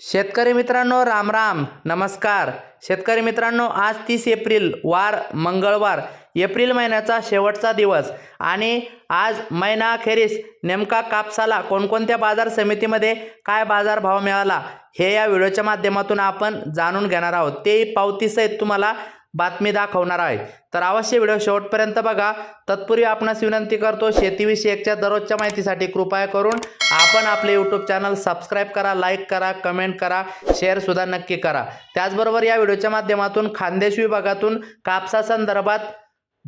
शेतकरी मित्रांनो राम राम. नमस्कार. शेतकरी मित्रांनो आज तीस एप्रिल वार मंगळवार. एप्रिल महिन्याचा शेवटचा दिवस आणि आज महिना अखेरीस नेमका कापसाला कोणकोणत्या बाजार समितीमध्ये काय बाजारभाव मिळाला हे या व्हिडिओच्या माध्यमातून आपण जाणून घेणार आहोत. ते पावतीसहित तुम्हाला बातमी दाखवणार आहे. तर अवश्य व्हिडिओ शेवटपर्यंत बघा. तत्पूर्वी आपणास विनंती करतो शेतीविषयकच्या दररोजच्या माहितीसाठी कृपया करून आपण आपले यूट्यूब चॅनल सबस्क्राईब करा लाईक करा कमेंट करा शेअरसुद्धा नक्की करा. त्याचबरोबर या व्हिडिओच्या माध्यमातून खानदेश विभागातून कापसासंदर्भात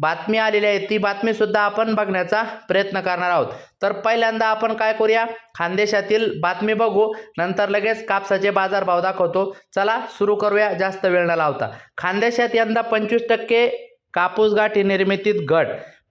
बातमी आलेली आहे. ती बातमीसुद्धा आपण बघण्याचा प्रयत्न करणार आहोत. तर पहिल्यांदा आपण काय करूया? खानदेशातील बातमी बघू. नंतर लगेच कापसाचे बाजारभाव दाखवतो. चला सुरू करूया. जास्त वेळ न लावता. खानदेशात यंदा पंचवीस टक्के कापूस गाठी निर्मितीत घट.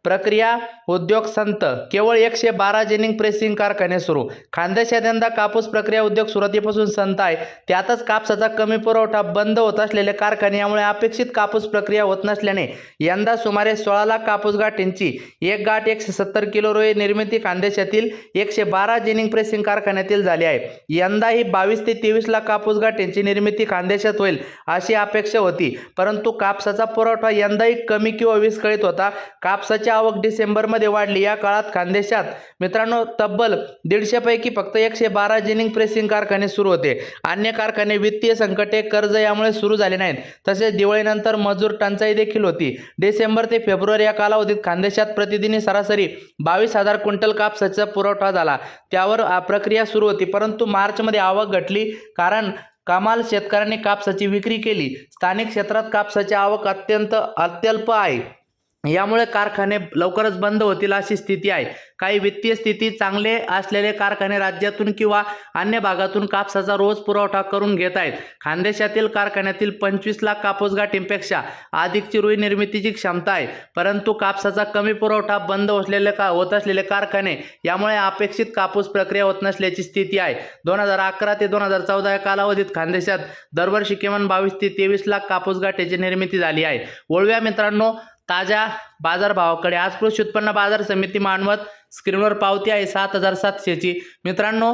प्रक्रिया उद्योग संत. केवळ एकशे बारा जेनिंग प्रेसिंग कारखाने सुरू. खानदेशात यंदा कापूस प्रक्रिया उद्योग सुरुवातीपासून संत आहे. त्यातच कापसाचा कमी पुरवठा बंद होत असलेले कारखाने यामुळे अपेक्षित कापूस प्रक्रिया होत नसल्याने यंदा सुमारे सोळा लाख कापूस गाठींची एक गाठ एकशे सत्तर किलो रोई निर्मिती खानदेशातील एकशे बारा जेनिंग प्रेसिंग कारखान्यातील झाली आहे. यंदाही बावीस ते तेवीस लाख कापूस गाठींची निर्मिती खानदेशात होईल अशी अपेक्षा होती. परंतु कापसाचा पुरवठा यंदाही कमी किंवा विस्कळीत होता. कापसाच्या आवक डिसेंबरमध्ये वाढली. या काळात खानदेशात मित्रांनो तब्बल दीडशेपैकी फक्त एकशे बारा जिनिंग प्रेसिंग कारखाने सुरू होते. अन्य कारखाने वित्तीय संकटे कर्ज यामुळे सुरू झाले नाहीत. तसेच दिवाळीनंतर मजूर टंचाई देखील होती. डिसेंबर ते फेब्रुवारी या कालावधीत खानदेशात प्रतिदिनी सरासरी बावीस हजार क्विंटल कापसाचा पुरवठा झाला. त्यावर प्रक्रिया सुरू होती. परंतु मार्चमध्ये आवक घटली कारण कमाल शेतकऱ्यांनी कापसाची विक्री केली. स्थानिक क्षेत्रात कापसाची आवक अत्यंत अत्यल्प आहे. यामुळे कारखाने लवकरच बंद होतील अशी स्थिती आहे. काही वित्तीय स्थिती चांगले असलेले कारखाने राज्यातून किंवा अन्य भागातून कापसाचा रोज पुरवठा करून घेत आहेत. खानदेशातील कारखान्यातील पंचवीस लाख कापूस गाठींपेक्षा अधिकची रुई निर्मितीची क्षमता आहे. परंतु कापसाचा कमी पुरवठा बंद असलेले का होत असलेले कारखाने यामुळे अपेक्षित कापूस प्रक्रिया होत नसल्याची स्थिती आहे. दोन हजार अकरा ते दोन हजार चौदा या कालावधीत खानदेशात दरवर्षी किमान बावीस ते तेवीस लाख कापूस गाठीची निर्मिती झाली आहे. ओळव्या मित्रांनो ताज्या बाजारभावाकडे आज कृषी उत्पन्न बाजार समिती मानवत स्क्रीनवर पावती आहे सात हजार सातशेची मित्रांनो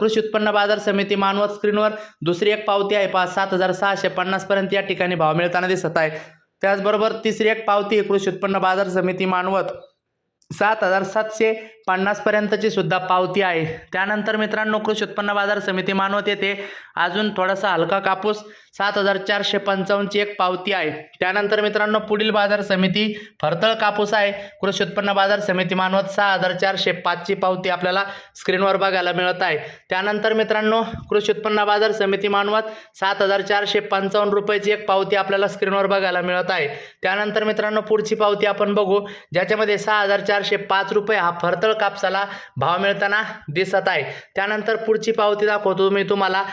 कृषी उत्पन्न बाजार समिती मानवत स्क्रीनवर दुसरी एक पावती आहे. पाच सात हजार सहाशे पन्नासपर्यंत या ठिकाणी भाव मिळताना दिसत आहे. त्याचबरोबर तिसरी एक पावती कृषी उत्पन्न बाजार समिती मानवत. सात हजार सातशे पन्नासपर्यंतची सुद्धा पावती आहे. त्यानंतर मित्रांनो कृषी उत्पन्न बाजार समिती मानवत येथे अजून थोडासा हलका कापूस सात हजार चारशे पंचावन्नची एक पावती आहे. त्यानंतर मित्रांनो पुढील बाजार समिती फरतळ कापूस आहे. कृषी उत्पन्न बाजार समिती मानवत सहा हजार चारशे पाचची पावती आपल्याला स्क्रीनवर बघायला मिळत आहे. त्यानंतर मित्रांनो कृषी उत्पन्न बाजार समिती मानवत सात हजार चारशे पंचावन्न रुपयाची एक पावती आपल्याला स्क्रीनवर बघायला मिळत आहे. त्यानंतर मित्रांनो पुढची पावती आपण बघू ज्याच्यामध्ये सहा हजार चारशे पाच रुपये हा फरतळ कापसाला भाव मिळताना दिसत आहे. त्यानंतर पुढची पावती दाखवतो मी तुम्हाला.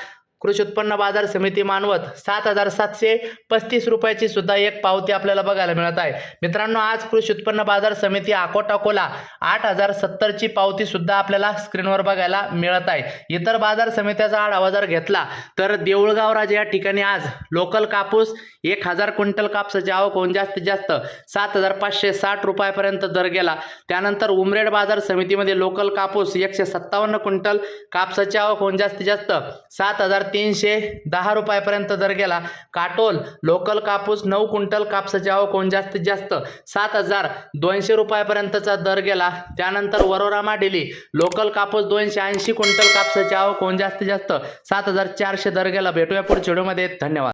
कृषी उत्पन्न बाजार समिती मानवत सात हजार सातशे पस्तीस रुपयाची सुद्धा एक पावती आपल्याला बघायला मिळत आहे. मित्रांनो आज कृषी उत्पन्न बाजार समिती अकोट अकोला आठ हजार सत्तरची पावती सुद्धा आपल्याला स्क्रीनवर बघायला मिळत आहे. इतर बाजार समित्याचा आढावा जर घेतला तर देऊळगाव राजा या ठिकाणी आज लोकल कापूस एक हजार क्विंटल कापसाची आवक होऊन जास्तीत जास्त सात हजार पाचशे साठ रुपयापर्यंत दर गेला. त्यानंतर उमरेड बाजार समितीमध्ये लोकल कापूस एकशे सत्तावन्न क्विंटल कापसाची आवक होऊन जास्तीत जास्त सात हजार तीनशे दहा रुपयापर्यंत दर गेला काटोल लोकल कापूस नऊ क्विंटल कापसाची आवक होऊन जास्तीत जास्त सात हजार दोनशे रुपयापर्यंतचा दर गेला. त्यानंतर वरोरामा डेली लोकल कापूस दोनशे ऐंशी क्विंटल कापसाची आवक होऊन जास्तीत जास्त सात हजार चारशे दर गेला. भेटूया पुढच्या व्हिडिओमध्ये. धन्यवाद.